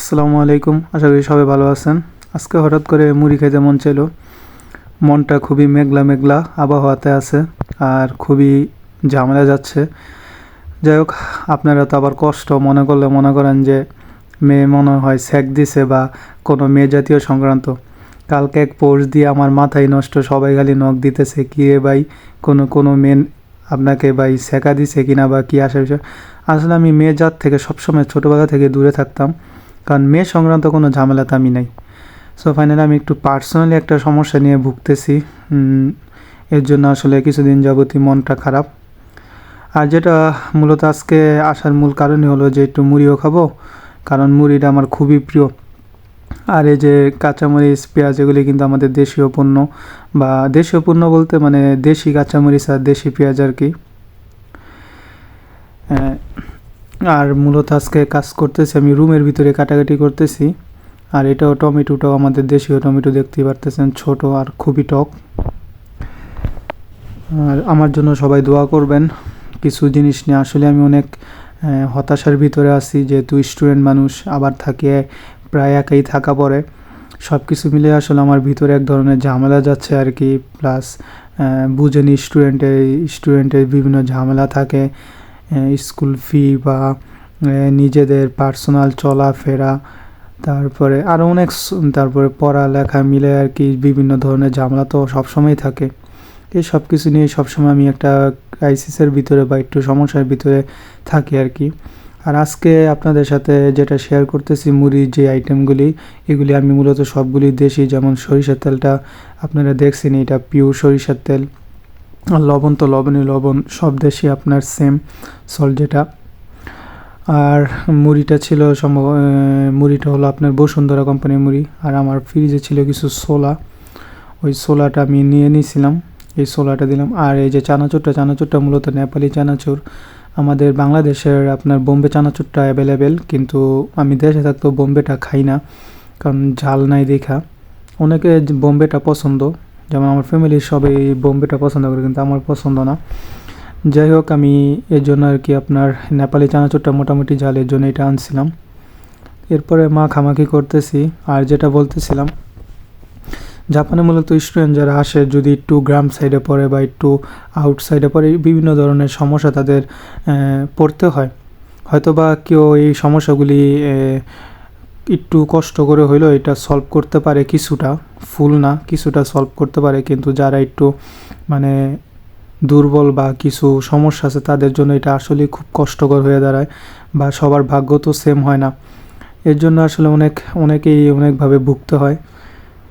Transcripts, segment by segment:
আসসালামু আলাইকুম। আশা করি সবাই ভালো আছেন। আজকে হঠাৎ করে মুড়ি খাইতে মন চাইলো। মনটা খুবই মেঘলা মেঘলা আবহাওয়াতে আছে আর খুবই ঝামেলা যাচ্ছে। যাই হোক, আপনারা তো আবার কষ্ট মনে করলে মনে করেন যে মেয়ে মনে হয় স্যাক দিছে বা কোনো মেয়ে জাতীয় সংক্রান্ত। কালকে এক পোস্ট দিয়ে আমার মাথায় নষ্ট, সবাই খালি নখ দিতেছে, কি রে ভাই? কোনো কোনো মেয়ে আপনাকে ভাই শেখা দিছে কিনা বা কী আসে বিষয়? আসলে আমি মেয়ে জাত থেকে সবসময় ছোটোবেলা থেকে দূরে থাকতাম। কারণ মেয়ে সংক্রান্ত কোনো ঝামেলাতে আমি নাই। সো ফাইনালি আমি একটু পার্সোনালি একটা সমস্যা নিয়ে ভুগতেছি। এর জন্য আসলে কিছুদিন যাবতই মনটা খারাপ। আর যেটা মূলত আজকে আসার মূল কারণই হলো যে একটু মুড়িও খাব কারণ মুড়িটা আমার খুবই প্রিয়। আর এই যে কাঁচামরিচ পেঁয়াজ এগুলি কিন্তু আমাদের দেশীয় পণ্য বা দেশীয় পণ্য বলতে মানে দেশি কাঁচামরিচ আর দেশি পেঁয়াজ আর কি। আহ, আর মূলত আজকে কাজ করতেছি, আমি রুমের ভিতরে কাটাকাটি করতেছি। আর এটাও টমেটোটাও আমাদের দেশীয় টমেটো দেখতেই পারতেছেন, ছোট আর খুবই টক। আর আমার জন্য সবাই দোয়া করবেন, কিছু জিনিস নিয়ে। আসলে আমি অনেক হতাশার ভিতরে আছি, যেহেতু স্টুডেন্ট মানুষ, আবার থাকে, প্রায় একাই থাকা পড়ে সব কিছু মিলে আসলে আমার ভিতরে এক ধরনের ঝামেলা যাচ্ছে আর কি, প্লাস বুঝেনি স্টুডেন্টের স্টুডেন্টের বিভিন্ন ঝামেলা থাকে। স্কুল ফি বা নিজেদের পার্সোনাল চলাফেরা, তারপরে আরও অনেক তারপরে পড়ালেখা মিলে আর কি বিভিন্ন ধরনের ঝামেলা তো সবসময় থাকে। এই সব কিছু নিয়ে সবসময় আমি একটা ক্রাইসিসের ভিতরে বা একটু সমস্যার ভিতরে থাকি আর কি। আর আজকে আপনাদের সাথে যেটা শেয়ার করতেছি মুড়ির যে আইটেমগুলি এগুলি আমি মূলত সবগুলি দেশি, যেমন সরিষার তেলটা আপনারা দেখছেন, এটা পিওর সরিষার তেল। আর লবণ তো লবণই, লবণ সব দেশি আপনার সেম সল্ট যেটা। আর মুড়িটা ছিল সম্ভব মুড়িটা হলো আপনার বসুন্ধরা কোম্পানির মুড়ি। আর আমার ফ্রিজে ছিল কিছু সোলা ওই সোলাটা আমি নিয়ে নিয়েছিলাম, এই সোলাটা দিলাম। আর এই যে চানাচুরটা চানাচুরটা মূলত নেপালি চানাচুর। আমাদের বাংলাদেশের আপনার বোম্বে চানাচুরটা অ্যাভেলেবেল কিন্তু আমি দেশে থাকতেও বোম্বেটা খাই না, কারণ ঝাল নাই দেখা। অনেকে বোম্বেটা পছন্দ। যেমন আমার ফ্যামিলির সবাই বোম্বেটা পছন্দ করে, কিন্তু আমার পছন্দ না। যাই হোক, আমি এর জন্য আর কি আপনার নেপালি চানাচুরটা মোটামুটি ঝালের জন্য এটা আনছিলাম। এরপরে মা খামাখি করতেছি, আর যেটা বলতেছিলাম, জাপানে মূলত স্টুডেন্ট যারা আসে, যদি একটু গ্রাম সাইডে পড়ে বা একটু আউট সাইডে পড়ে বিভিন্ন ধরনের সমস্যা তাদের পড়তে হয়। হয়তো বা কেউ এই সমস্যাগুলি একটু কষ্ট করে হইলেও এটা সলভ করতে পারে কিছুটা, ফুল না, কিছুটা সলভ করতে পারে। কিন্তু যারা একটু মানে দুর্বল বা কিছু সমস্যা আছে, তাদের জন্য এটা আসলে খুব কষ্টকর হয়ে দাঁড়ায় বা সবার ভাগ্য তো সেম হয় না। এর জন্য আসলে অনেক, অনেকেই অনেকভাবে ভুগতে হয়।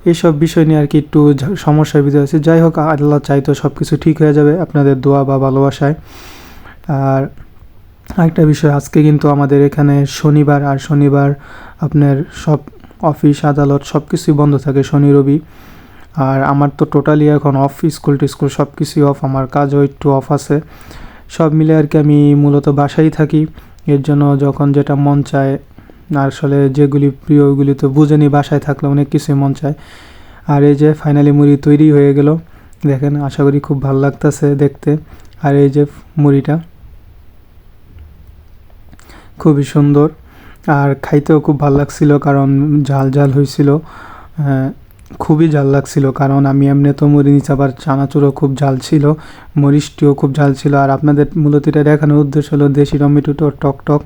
এইসব বিষয় নিয়ে আর কি একটু সমস্যার ভিতরে আছে। যাই হোক, আল্লাহ চাইতো সব কিছু ঠিক হয়ে যাবে। আপনাদের দোয়া বা ভালোবাসায়। আর আরেকটা বিষয়, আজকে কিন্তু আমাদের এখানে শনিবার, আর শনিবার আপনার সব অফিস, আদালত সব কিছুই বন্ধ থাকে শনি, রবি। আর আমার তো টোটালি এখন অফ স্কুল টিস্কুল সব কিছুই অফ আমার কাজও একটু অফ আছে। সব মিলে আর কি আমি মূলত বাসায় থাকি। এর জন্য যখন যেটা মন চায় আসলে যেগুলি প্রিয় ওইগুলি তো বুঝেনি বাসায় থাকলে অনেক কিছুই মন চায়। আর এই যে ফাইনালি মুড়ি তৈরি হয়ে গেল, দেখেন, আশা করি খুব ভালো লাগতেছে দেখতে। আর এই যে মুড়িটা খুবই সুন্দর। আর খাইতেও খুব ভালো লাগছিল কারণ ঝাল ঝাল হয়েছিল আহ, খুবই ঝাল লাগছিল কারণ আমি এমনি তো মুড়ি নিচে আবার চানাচুরও খুব ঝাল ছিল মরিচটিও খুব ঝাল ছিল। আর আপনাদের মূলত এটা দেখানোর উদ্দেশ্য হলো দেশি টমেটোটো টক টক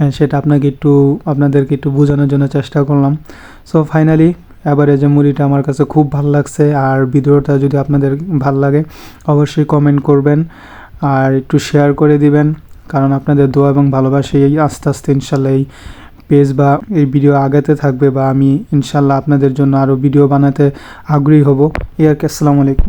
আহ, সেটা আপনাকে একটু আপনাদেরকে একটু বোঝানোর জন্য চেষ্টা করলাম। সো ফাইনালি এবারে যে মুড়িটা আমার কাছে খুব ভালো লাগছে আর ভিডিওটা যদি আপনাদের ভালো লাগে অবশ্যই কমেন্ট করবেন আর একটু শেয়ার করে দিবেন। কারণ আপনাদের দোয়া এবং ভালোবাসা এই আস্তে আস্তে ইনশাল্লাহ এই পেজ বা এই ভিডিও আগাতে থাকবে বা আমি ইনশাল্লাহ আপনাদের জন্য আরও ভিডিও বানাতে আগ্রহী হব। এই আর কি, আসসালামু আলাইকুম।